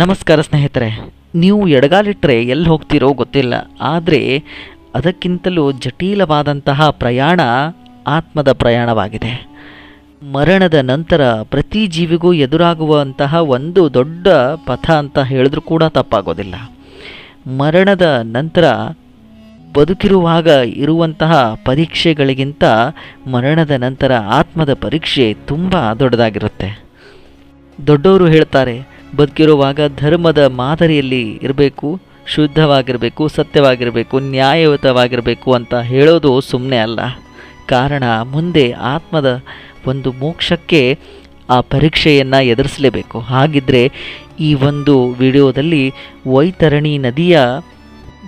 ನಮಸ್ಕಾರ ಸ್ನೇಹಿತರೆ, ನೀವು ಎಡಗಾಲಿಟ್ಟರೆ ಎಲ್ಲಿ ಹೋಗ್ತೀರೋ ಗೊತ್ತಿಲ್ಲ, ಆದರೆ ಅದಕ್ಕಿಂತಲೂ ಜಟಿಲವಾದಂತಹ ಪ್ರಯಾಣ ಆತ್ಮದ ಪ್ರಯಾಣವಾಗಿದೆ. ಮರಣದ ನಂತರ ಪ್ರತಿ ಜೀವಿಗೂ ಎದುರಾಗುವಂತಹ ಒಂದು ದೊಡ್ಡ ಪಥ ಅಂತ ಹೇಳಿದ್ರೂ ಕೂಡ ತಪ್ಪಾಗೋದಿಲ್ಲ. ಮರಣದ ನಂತರ ಬದುಕಿರುವಾಗ ಇರುವಂತಹ ಪರೀಕ್ಷೆಗಳಿಗಿಂತ ಮರಣದ ನಂತರ ಆತ್ಮದ ಪರೀಕ್ಷೆ ತುಂಬ ದೊಡ್ಡದಾಗಿರುತ್ತೆ. ದೊಡ್ಡವರು ಹೇಳ್ತಾರೆ ಬದುಕಿರುವಾಗ ಧರ್ಮದ ಮಾದರಿಯಲ್ಲಿ ಇರಬೇಕು, ಶುದ್ಧವಾಗಿರಬೇಕು, ಸತ್ಯವಾಗಿರಬೇಕು, ನ್ಯಾಯಯುತವಾಗಿರಬೇಕು ಅಂತ ಹೇಳೋದು ಸುಮ್ಮನೆ ಅಲ್ಲ. ಕಾರಣ ಮುಂದೆ ಆತ್ಮದ ಒಂದು ಮೋಕ್ಷಕ್ಕೆ ಆ ಪರೀಕ್ಷೆಯನ್ನು ಎದುರಿಸಲೇಬೇಕು. ಹಾಗಿದ್ದರೆ ಈ ಒಂದು ವಿಡಿಯೋದಲ್ಲಿ ವೈತರಣಿ ನದಿಯ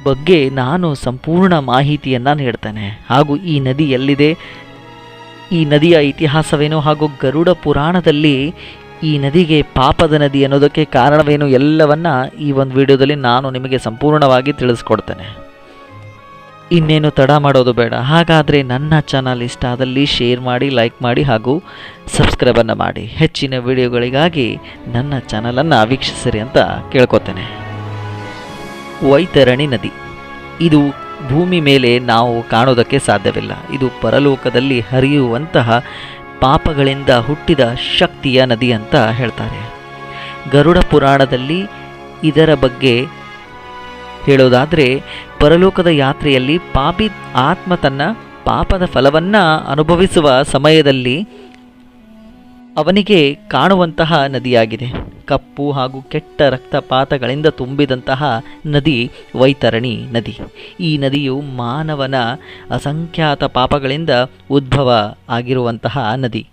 ಬಗ್ಗೆ ನಾನು ಸಂಪೂರ್ಣ ಮಾಹಿತಿಯನ್ನು ನೀಡ್ತೇನೆ. ಹಾಗೂ ಈ ನದಿ ಎಲ್ಲಿದೆ? ಈ ನದಿಯ ಇತಿಹಾಸವೇನು? ಹಾಗೂ ಗರುಡ ಪುರಾಣದಲ್ಲಿ ಈ ನದಿಗೆ ಪಾಪದ ನದಿ ಅನ್ನೋದಕ್ಕೆ ಕಾರಣವೇನು ಎಲ್ಲವನ್ನ ಈ ಒಂದು ವಿಡಿಯೋದಲ್ಲಿ ನಾನು ನಿಮಗೆ ಸಂಪೂರ್ಣವಾಗಿ ತಿಳಿಸ್ಕೊಡ್ತೇನೆ. ಇನ್ನೇನು ತಡ ಮಾಡೋದು ಬೇಡ. ಹಾಗಾದರೆ ನನ್ನ ಚಾನಲ್ ಇಷ್ಟ ಆದಲ್ಲಿ ಶೇರ್ ಮಾಡಿ ಲೈಕ್ ಮಾಡಿ ಹಾಗೂ ಸಬ್ಸ್ಕ್ರೈಬನ್ನು ಮಾಡಿ. ಹೆಚ್ಚಿನ ವಿಡಿಯೋಗಳಿಗಾಗಿ ನನ್ನ ಚಾನಲನ್ನು ವೀಕ್ಷಿಸಿರಿ ಅಂತ ಕೇಳ್ಕೊತೇನೆ. ವೈತರಣಿ ನದಿ. ಇದು ಭೂಮಿ ಮೇಲೆ ನಾವು ಕಾಣೋದಕ್ಕೆ ಸಾಧ್ಯವಿಲ್ಲ. ಇದು ಪರಲೋಕದಲ್ಲಿ ಹರಿಯುವಂತಹ ಪಾಪಗಳಿಂದ ಹುಟ್ಟಿದ ಶಕ್ತಿಯ ನದಿ ಅಂತ ಹೇಳ್ತಾರೆ. ಗರುಡ ಪುರಾಣದಲ್ಲಿ ಇದರ ಬಗ್ಗೆ ಹೇಳೋದಾದರೆ, ಪರಲೋಕದ ಯಾತ್ರೆಯಲ್ಲಿ ಪಾಪಿ ಆತ್ಮ ತನ್ನ ಪಾಪದ ಫಲವನ್ನು ಅನುಭವಿಸುವ ಸಮಯದಲ್ಲಿ ಅವನಿಗೆ ಕಾಣುವಂತಹ ನದಿಯಾಗಿದೆ. ಕಪ್ಪು ಹಾಗೂ ಕೆಟ್ಟ ರಕ್ತಪಾತಗಳಿಂದ ತುಂಬಿದಂತಹ ನದಿ ವೈತರಣಿ ನದಿ. ಈ ನದಿಯು ಮಾನವನ ಅಸಂಖ್ಯಾತ ಪಾಪಗಳಿಂದ ಉದ್ಭವ ಆಗಿರುವಂತಹ ನದಿ.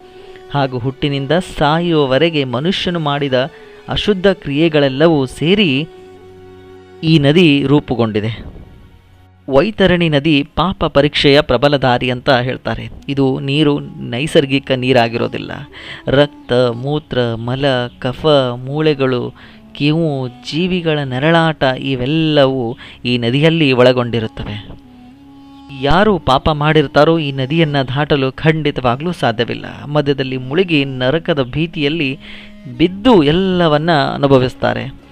ಹಾಗೂ ಹುಟ್ಟಿನಿಂದ ಸಾಯುವವರೆಗೆ ಮನುಷ್ಯನು ಮಾಡಿದ ಅಶುದ್ಧ ಕ್ರಿಯೆಗಳೆಲ್ಲವೂ ಸೇರಿ ಈ ನದಿ ರೂಪುಗೊಂಡಿದೆ. ವೈತರಣಿ ನದಿ ಪಾಪ ಪರೀಕ್ಷೆಯ ಪ್ರಬಲ ದಾರಿ ಅಂತ ಹೇಳ್ತಾರೆ. ಇದು ನೀರು, ನೈಸರ್ಗಿಕ ನೀರಾಗಿರೋದಿಲ್ಲ. ರಕ್ತ, ಮೂತ್ರ, ಮಲ, ಕಫ, ಮೂಳೆಗಳು, ಕಿವು, ಜೀವಿಗಳ ನೆರಳಾಟ ಇವೆಲ್ಲವೂ ಈ ನದಿಯಲ್ಲಿ ಒಳಗೊಂಡಿರುತ್ತವೆ. ಯಾರು ಪಾಪ ಮಾಡಿರ್ತಾರೋ ಈ ನದಿಯನ್ನು ದಾಟಲು ಖಂಡಿತವಾಗಲೂ ಸಾಧ್ಯವಿಲ್ಲ. ಮಧ್ಯದಲ್ಲಿ ಮುಳುಗಿ ನರಕದ ಭೀತಿಯಲ್ಲಿ ಬಿದ್ದು ಎಲ್ಲವನ್ನ ಅನುಭವಿಸ್ತಾರೆ.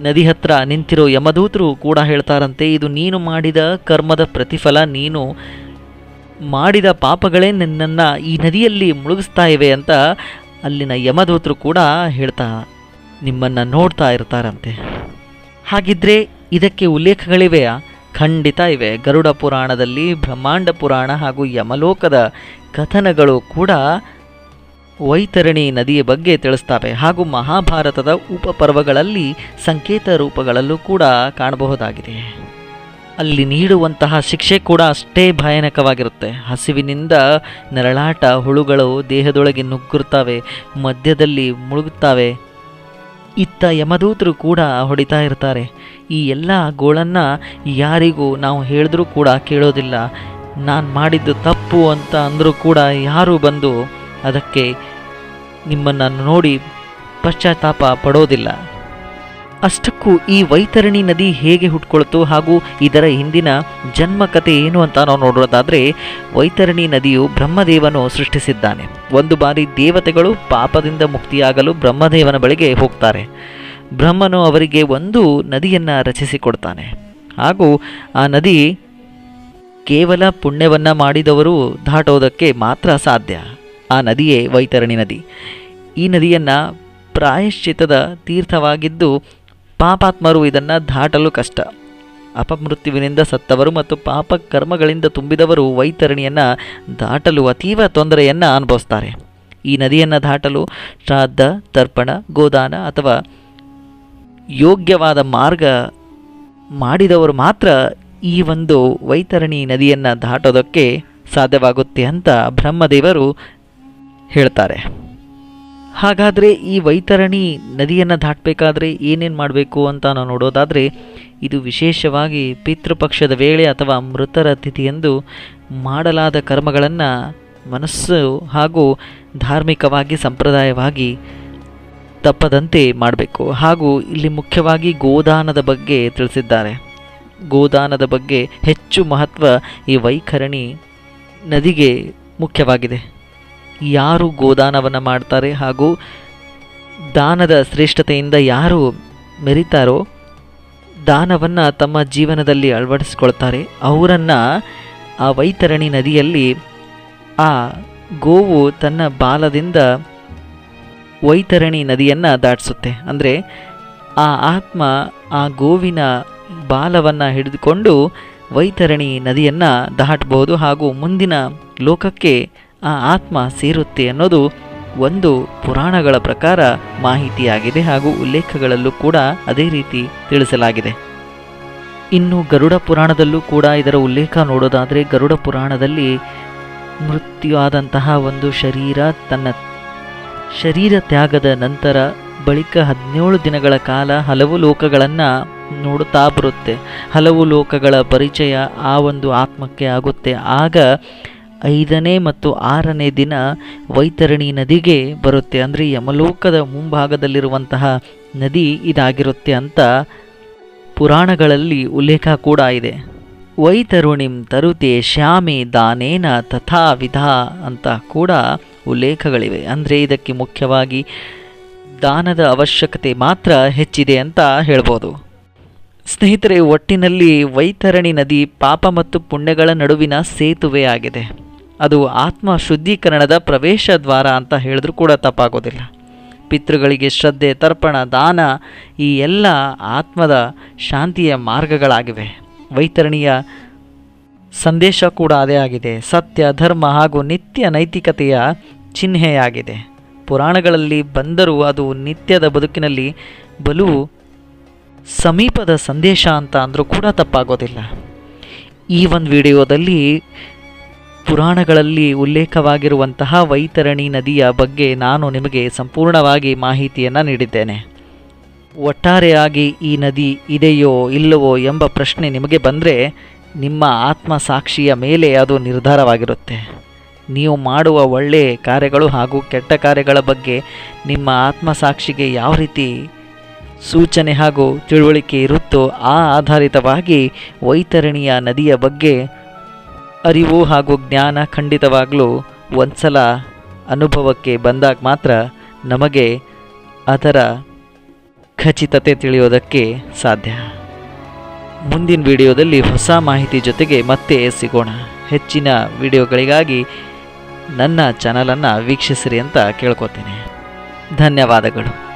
ನದಿ ಹತ್ರ ನಿಂತಿರೋ ಯಮದೂತರು ಕೂಡ ಹೇಳ್ತಾರಂತೆ, ಇದು ನೀನು ಮಾಡಿದ ಕರ್ಮದ ಪ್ರತಿಫಲ, ನೀನು ಮಾಡಿದ ಪಾಪಗಳೇ ನಿನ್ನನ್ನು ಈ ನದಿಯಲ್ಲಿ ಮುಳುಗಿಸ್ತಾ ಇವೆ ಅಂತ ಅಲ್ಲಿನ ಯಮದೂತರು ಕೂಡ ಹೇಳ್ತಾ ನಿಮ್ಮನ್ನು ನೋಡ್ತಾ ಇರ್ತಾರಂತೆ. ಹಾಗಿದ್ರೆ ಇದಕ್ಕೆ ಉಲ್ಲೇಖಗಳಿವೆಯಾ? ಖಂಡಿತ ಇವೆ. ಗರುಡ ಪುರಾಣದಲ್ಲಿ ಬ್ರಹ್ಮಾಂಡ ಪುರಾಣ ಹಾಗೂ ಯಮಲೋಕದ ಕಥನಗಳು ಕೂಡ ವೈತರಣಿ ನದಿಯ ಬಗ್ಗೆ ತಿಳಿಸ್ತವೆ ಹಾಗೂ ಮಹಾಭಾರತದ ಉಪಪರ್ವಗಳಲ್ಲಿ ಸಂಕೇತ ರೂಪಗಳಲ್ಲೂ ಕೂಡ ಕಾಣಬಹುದಾಗಿದೆ. ಅಲ್ಲಿ ನೀಡುವಂತಹ ಶಿಕ್ಷೆ ಕೂಡ ಅಷ್ಟೇ ಭಯಾನಕವಾಗಿರುತ್ತೆ. ಹಸಿವಿನಿಂದ ನರಳಾಟ ಹುಳುಗಳು ದೇಹದೊಳಗೆ ನುಗ್ಗುತ್ತವೆ ಮಧ್ಯದಲ್ಲಿ ಮುಳುಗುತ್ತವೆ ಇತ್ತ ಯಮದೂತರು ಕೂಡ ಹೊಡಿತಾ ಇರ್ತಾರೆ. ಈ ಎಲ್ಲ ಗೋಳನ್ನು ಯಾರಿಗೂ ನಾವು ಹೇಳಿದ್ರೂ ಕೂಡ ಕೇಳೋದಿಲ್ಲ. ನಾನು ಮಾಡಿದ್ದು ತಪ್ಪು ಅಂತ ಅಂದರೂ ಕೂಡ ಯಾರೂ ಬಂದು ಅದಕ್ಕೆ ನಿಮ್ಮನ್ನು ನೋಡಿ ಪಶ್ಚಾತ್ತಾಪ ಪಡೋದಿಲ್ಲ. ಅಷ್ಟಕ್ಕೂ ಈ ವೈತರಣಿ ನದಿ ಹೇಗೆ ಹುಟ್ಕೊಳ್ತು ಹಾಗೂ ಇದರ ಹಿಂದಿನ ಜನ್ಮ ಕಥೆ ಏನು ಅಂತ ನಾವು ನೋಡೋದಾದರೆ, ವೈತರಣಿ ನದಿಯು ಬ್ರಹ್ಮದೇವನು ಸೃಷ್ಟಿಸಿದ್ದಾನೆ. ಒಂದು ಬಾರಿ ದೇವತೆಗಳು ಪಾಪದಿಂದ ಮುಕ್ತಿಯಾಗಲು ಬ್ರಹ್ಮದೇವನ ಬಳಿಗೆ ಹೋಗ್ತಾರೆ. ಬ್ರಹ್ಮನು ಅವರಿಗೆ ಒಂದು ನದಿಯನ್ನು ರಚಿಸಿಕೊಡ್ತಾನೆ. ಹಾಗೂ ಆ ನದಿ ಕೇವಲ ಪುಣ್ಯವನ್ನು ಮಾಡಿದವರು ದಾಟೋದಕ್ಕೆ ಮಾತ್ರ ಸಾಧ್ಯ. ಆ ನದಿಯೇ ವೈತರಣಿ ನದಿ. ಈ ನದಿಯನ್ನು ಪ್ರಾಯಶ್ಚಿತ್ತದ ತೀರ್ಥವಾಗಿದ್ದು ಪಾಪಾತ್ಮರು ಇದನ್ನು ದಾಟಲು ಕಷ್ಟ. ಅಪಮೃತ್ಯುವಿನಿಂದ ಸತ್ತವರು ಮತ್ತು ಪಾಪ ಕರ್ಮಗಳಿಂದ ತುಂಬಿದವರು ವೈತರಣಿಯನ್ನು ದಾಟಲು ಅತೀವ ತೊಂದರೆಯನ್ನು ಅನುಭವಿಸ್ತಾರೆ. ಈ ನದಿಯನ್ನು ದಾಟಲು ಶ್ರಾದ್ದ, ತರ್ಪಣ, ಗೋದಾನ ಅಥವಾ ಯೋಗ್ಯವಾದ ಮಾರ್ಗ ಮಾಡಿದವರು ಮಾತ್ರ ಈ ಒಂದು ವೈತರಣಿ ನದಿಯನ್ನು ದಾಟೋದಕ್ಕೆ ಸಾಧ್ಯವಾಗುತ್ತೆ ಅಂತ ಬ್ರಹ್ಮದೇವರು ಹೇಳ್ತಾರೆ. ಹಾಗಾದರೆ ಈ ವೈತರಣಿ ನದಿಯನ್ನು ದಾಟಬೇಕಾದ್ರೆ ಏನೇನು ಮಾಡಬೇಕು ಅಂತ ನಾವು ನೋಡೋದಾದರೆ, ಇದು ವಿಶೇಷವಾಗಿ ಪಿತೃಪಕ್ಷದ ವೇಳೆ ಅಥವಾ ಮೃತರ ತಿಥಿಯೆಂದು ಮಾಡಲಾದ ಕರ್ಮಗಳನ್ನು ಮನಸ್ಸು ಹಾಗೂ ಧಾರ್ಮಿಕವಾಗಿ ಸಂಪ್ರದಾಯವಾಗಿ ತಪ್ಪದಂತೆ ಮಾಡಬೇಕು. ಹಾಗೂ ಇಲ್ಲಿ ಮುಖ್ಯವಾಗಿ ಗೋದಾನದ ಬಗ್ಗೆ ತಿಳಿಸಿದ್ದಾರೆ. ಗೋದಾನದ ಬಗ್ಗೆ ಹೆಚ್ಚು ಮಹತ್ವ ಈ ವೈಖರಣಿ ನದಿಗೆ ಮುಖ್ಯವಾಗಿದೆ. ಯಾರು ಗೋದಾನವನ್ನು ಮಾಡ್ತಾರೆ ಹಾಗೂ ದಾನದ ಶ್ರೇಷ್ಠತೆಯಿಂದ ಯಾರು ಮೆರಿತಾರೋ ದಾನವನ್ನು ತಮ್ಮ ಜೀವನದಲ್ಲಿ ಅಳವಡಿಸ್ಕೊಳ್ತಾರೆ. ಅವರನ್ನು ಆ ವೈತರಣಿ ನದಿಯಲ್ಲಿ ಆ ಗೋವು ತನ್ನ ಬಾಲದಿಂದ ವೈತರಣಿ ನದಿಯನ್ನು ದಾಟಿಸುತ್ತೆ. ಅಂದರೆ ಆ ಆತ್ಮ ಆ ಗೋವಿನ ಬಾಲವನ್ನು ಹಿಡಿದುಕೊಂಡು ವೈತರಣಿ ನದಿಯನ್ನು ದಾಟಬಹುದು ಹಾಗೂ ಮುಂದಿನ ಲೋಕಕ್ಕೆ ಆ ಆತ್ಮ ಸೇರುತ್ತೆ ಅನ್ನೋದು ಒಂದು ಪುರಾಣಗಳ ಪ್ರಕಾರ ಮಾಹಿತಿಯಾಗಿದೆ ಹಾಗೂ ಉಲ್ಲೇಖಗಳಲ್ಲೂ ಕೂಡ ಅದೇ ರೀತಿ ತಿಳಿಸಲಾಗಿದೆ. ಇನ್ನು ಗರುಡ ಪುರಾಣದಲ್ಲೂ ಕೂಡ ಇದರ ಉಲ್ಲೇಖ ನೋಡೋದಾದರೆ ಗರುಡ ಪುರಾಣದಲ್ಲಿ ಮೃತ್ಯುವಾದಂತಹ ಒಂದು ಶರೀರ ತನ್ನ ಶರೀರ ತ್ಯಾಗದ ನಂತರ ಬಳಿಕ ಹದಿನೇಳು ದಿನಗಳ ಕಾಲ ಹಲವು ಲೋಕಗಳನ್ನು ನೋಡುತ್ತಾ ಬರುತ್ತೆ. ಹಲವು ಲೋಕಗಳ ಪರಿಚಯ ಆ ಒಂದು ಆತ್ಮಕ್ಕೆ ಆಗುತ್ತೆ. ಆಗ ಐದನೇ ಮತ್ತು ಆರನೇ ದಿನ ವೈತರಣಿ ನದಿಗೆ ಬರುತ್ತೆ. ಅಂದರೆ ಯಮಲೋಕದ ಮುಂಭಾಗದಲ್ಲಿರುವಂತಹ ನದಿ ಇದಾಗಿರುತ್ತೆ ಅಂತ ಪುರಾಣಗಳಲ್ಲಿ ಉಲ್ಲೇಖ ಕೂಡ ಇದೆ. ವೈತರುಣಿಂ ತರುತೆ ಶ್ಯಾಮಿ ದಾನೇನ ತಥಾ ವಿಧ ಅಂತ ಕೂಡ ಉಲ್ಲೇಖಗಳಿವೆ. ಅಂದರೆ ಇದಕ್ಕೆ ಮುಖ್ಯವಾಗಿ ದಾನದ ಅವಶ್ಯಕತೆ ಮಾತ್ರ ಹೆಚ್ಚಿದೆ ಅಂತ ಹೇಳ್ಬೋದು. ಸ್ನೇಹಿತರೆ, ಒಟ್ಟಿನಲ್ಲಿ ವೈತರಣಿ ನದಿ ಪಾಪ ಮತ್ತು ಪುಣ್ಯಗಳ ನಡುವಿನ ಸೇತುವೆ ಆಗಿದೆ. ಅದು ಆತ್ಮ ಶುದ್ಧೀಕರಣದ ಪ್ರವೇಶ ದ್ವಾರ ಅಂತ ಹೇಳಿದ್ರೂ ಕೂಡ ತಪ್ಪಾಗೋದಿಲ್ಲ. ಪಿತೃಗಳಿಗೆ ಶ್ರದ್ಧೆ, ತರ್ಪಣ, ದಾನ ಈ ಎಲ್ಲ ಆತ್ಮದ ಶಾಂತಿಯ ಮಾರ್ಗಗಳಾಗಿವೆ. ವೈತರಣಿಯ ಸಂದೇಶ ಕೂಡ ಅದೇ ಆಗಿದೆ. ಸತ್ಯ, ಧರ್ಮ ಹಾಗೂ ನಿತ್ಯ ನೈತಿಕತೆಯ ಚಿಹ್ನೆಯಾಗಿದೆ. ಪುರಾಣಗಳಲ್ಲಿ ಬಂದರೂ ಅದು ನಿತ್ಯದ ಬದುಕಿನಲ್ಲಿ ಬಲು ಸಮೀಪದ ಸಂದೇಶ ಅಂತ ಅಂದರೂ ಕೂಡ ತಪ್ಪಾಗೋದಿಲ್ಲ. ಈ ಒಂದು ವಿಡಿಯೋದಲ್ಲಿ ಪುರಾಣಗಳಲ್ಲಿ ಉಲ್ಲೇಖವಾಗಿರುವಂತಹ ವೈತರಣಿ ನದಿಯ ಬಗ್ಗೆ ನಾನು ನಿಮಗೆ ಸಂಪೂರ್ಣವಾಗಿ ಮಾಹಿತಿಯನ್ನು ನೀಡಿದ್ದೇನೆ. ಒಟ್ಟಾರೆಯಾಗಿ ಈ ನದಿ ಇದೆಯೋ ಇಲ್ಲವೋ ಎಂಬ ಪ್ರಶ್ನೆ ನಿಮಗೆ ಬಂದರೆ ನಿಮ್ಮ ಆತ್ಮಸಾಕ್ಷಿಯ ಮೇಲೆ ಅದು ನಿರ್ಧಾರವಾಗಿರುತ್ತೆ. ನೀವು ಮಾಡುವ ಒಳ್ಳೆಯ ಕಾರ್ಯಗಳು ಹಾಗೂ ಕೆಟ್ಟ ಕಾರ್ಯಗಳ ಬಗ್ಗೆ ನಿಮ್ಮ ಆತ್ಮಸಾಕ್ಷಿಗೆ ಯಾವ ರೀತಿ ಸೂಚನೆ ಹಾಗೂ ತಿಳುವಳಿಕೆ ಇರುತ್ತೋ ಆ ಆಧಾರಿತವಾಗಿ ವೈತರಣಿಯ ನದಿಯ ಬಗ್ಗೆ ಅರಿವು ಹಾಗೂ ಜ್ಞಾನ ಖಂಡಿತವಾಗಲೂ ಒಂದ್ಸಲ ಅನುಭವಕ್ಕೆ ಬಂದಾಗ ಮಾತ್ರ ನಮಗೆ ಅದರ ಖಚಿತತೆ ತಿಳಿಯೋದಕ್ಕೆ ಸಾಧ್ಯ. ಮುಂದಿನ ವಿಡಿಯೋದಲ್ಲಿ ಹೊಸ ಮಾಹಿತಿ ಜೊತೆಗೆ ಮತ್ತೆ ಸಿಗೋಣ. ಹೆಚ್ಚಿನ ವಿಡಿಯೋಗಳಿಗಾಗಿ ನನ್ನ ಚಾನಲನ್ನು ವೀಕ್ಷಿಸಿರಿ ಅಂತ ಕೇಳ್ಕೋತೀನಿ ಧನ್ಯವಾದಗಳು.